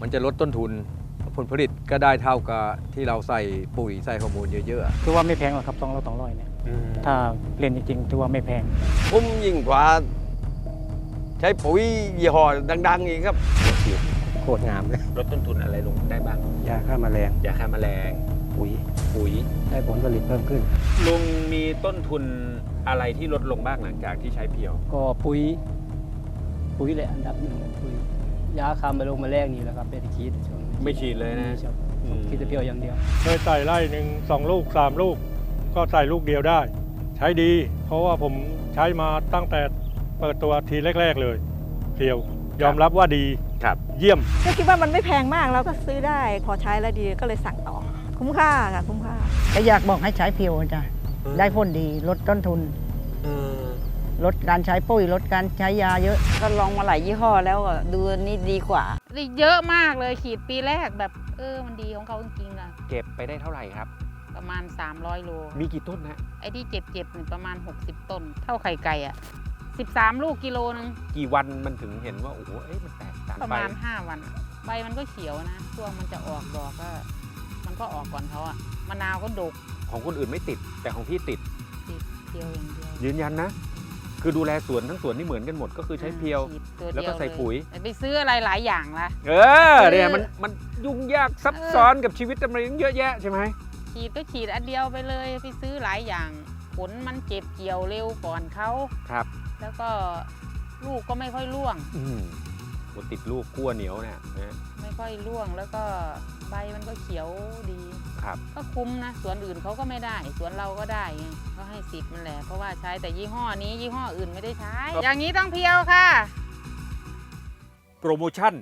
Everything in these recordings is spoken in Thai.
มันจะลดต้นทุนผลผลิตก็ได้เท่ากับที่เราใส่ปุ๋ยใส่ฮอร์โมนเยอะๆคือว่าไม่แพงหรอกครับสองร้อยสองร้อยเนี่ยถ้าเล่นจริงๆถือว่าไม่แพงคุ้มยิ่งกว่า ใช้ปุ๋ยยี่ห้อดัง ๆ อีกครับโคตรงามเลยลดต้นทุนอะไรลงได้บ้างยาฆ่าแมลงยาฆ่าแมลงปุ๋ยปุ๋ยได้ผลผลิตเพิ่มขึ้นลุงมีต้นทุนอะไรที่ลดลงบ้างหลังจากที่ใช้เพียว ก็ปุ๋ยปุ๋ยแหละอันดับหนึ่งปุ๋ย ยาคามาลงมาแรกนี่แหละครับเป็นคีดช่วงนี้ไม่ฉีดเลยนะไม่ครับอืม คิดแต่เพียวอย่างเดียว เคยใส่ไร่หนึ่งสองลูกสามลูก ก็ใส่ลูกเดียวได้ ใช้ดี เพราะว่าผมใช้มาตั้งแต่เปิดตัวทีแรก ๆเลยเพียวยอมรับว่าดีครับ เยี่ยม ก็คิดว่ามันไม่แพงมากเราก็ซื้อได้พอใช้แล้วดีก็เลยสั่งต่อ คุ้มค่าค่ะคุ้มค่า ก็อยากบอกให้ใช้เพียวจ้ะ ได้ผลดีลดต้นทุน ลดการใช้ปุ๋ยลดการใช้ยาเยอะ ก็ลองมาหลายยี่ห้อแล้วอะดูอันนี้ดีกว่า เยอะมากเลยขีดปีแรกแบบเออมันดีของเขาจริงๆอะเก็บไปได้เท่าไหร่ครับ ประมาณ 300 โล มีกี่ต้นนะไอ้ที่เจ็บๆนี่ประมาณ 60 ต้น เท่าไข่ไก่อะ13 ลูกกิโลนึงกี่วันมันถึงเห็นว่า โอ้โหเอ้ยมันแตกต่างประไปมาณ 5 วันอะใบมันก็เขียวนะช่วงมันจะออกดอกก็ มันก็ออกก่อนเขาอะมะนาวก็ดกของคนอื่นไม่ติด แต่ของพี่ติด ติดเพียวอย่างเดียวยืนยันนะ คือดูแลสวนทั้งสวนนี่เหมือนกันหมดก็คือใช้เพียว ฉีดตัวแล้วก็เดีใส่ปุ๋ยเลไปซื้ออะไรหลายอย่างละ เออเนี่ยคือมันมันยุ่งยากซับเออ ซ้อนกับชีวิตมันเยอะแยะใช่ไหมฉีดก็ฉีดอันเดียวไปเลย ไปซื้อหลายอย่าง ผลมันเจ็บเกี่ยวเร็วก่อนเขา ครับแล้วก็ลูกก็ไม่ค่อยร่วง อืมโหติดลูกขั้วเหนียวเนี่ยนะไม่ค่อยร่วงแล้วก็ใบมันก็เขียวดี ครับ ก็คุ้มนะสวนอื่นเขาก็ไม่ได้ สวนเราก็ได้ไงก็ให้สิทธิ์มันแหละเพราะว่าใช้แต่ยี่ห้อนี้ยี่ห้ออื่นไม่ได้ใช้ อย่างนี้ต้องเพียวค่ะ โปรโมชั่น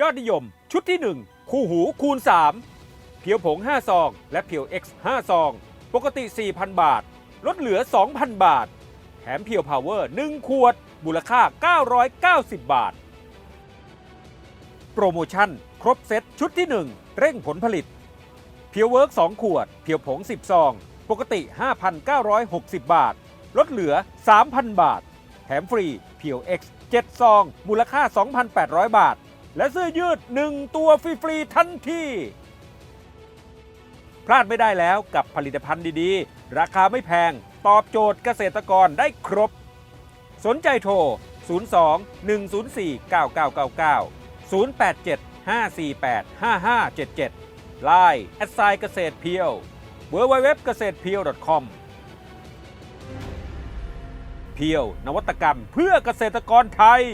ยอดนิยม ชุดที่ 1 คู่หูคูณ 3 เพียวผง 5 ซอง และเพียว X 5 ซอง ปกติ 4,000 บาท ลดเหลือ 2,000 บาท แถมเพียวพาวเวอร์ 1 ขวด มูลค่า 990 บาท โปรโมชั่น ครบเซตชุดที่ 1 เร่งผลผลิตเพียวเวิร์ก2ขวด เพียวผง 10 ซอง ปกติ 5,960 บาท ลดเหลือ 3,000 บาท แถมฟรีเพียว X 7 ซอง มูลค่า 2,800 บาท และเสื้อยืด 1 ตัวฟรีๆทันที พลาดไม่ได้แล้วกับผลิตภัณฑ์ดีๆ ราคาไม่แพง ตอบโจทย์เกษตรกรได้ครบ สนใจโทร 02 104 9999 087 548 5577 Line แอดไซน์เกษตรเพียว www เกษตรเพียว .com เพียวนวัตกรรมเพื่อเกษตรกรไทย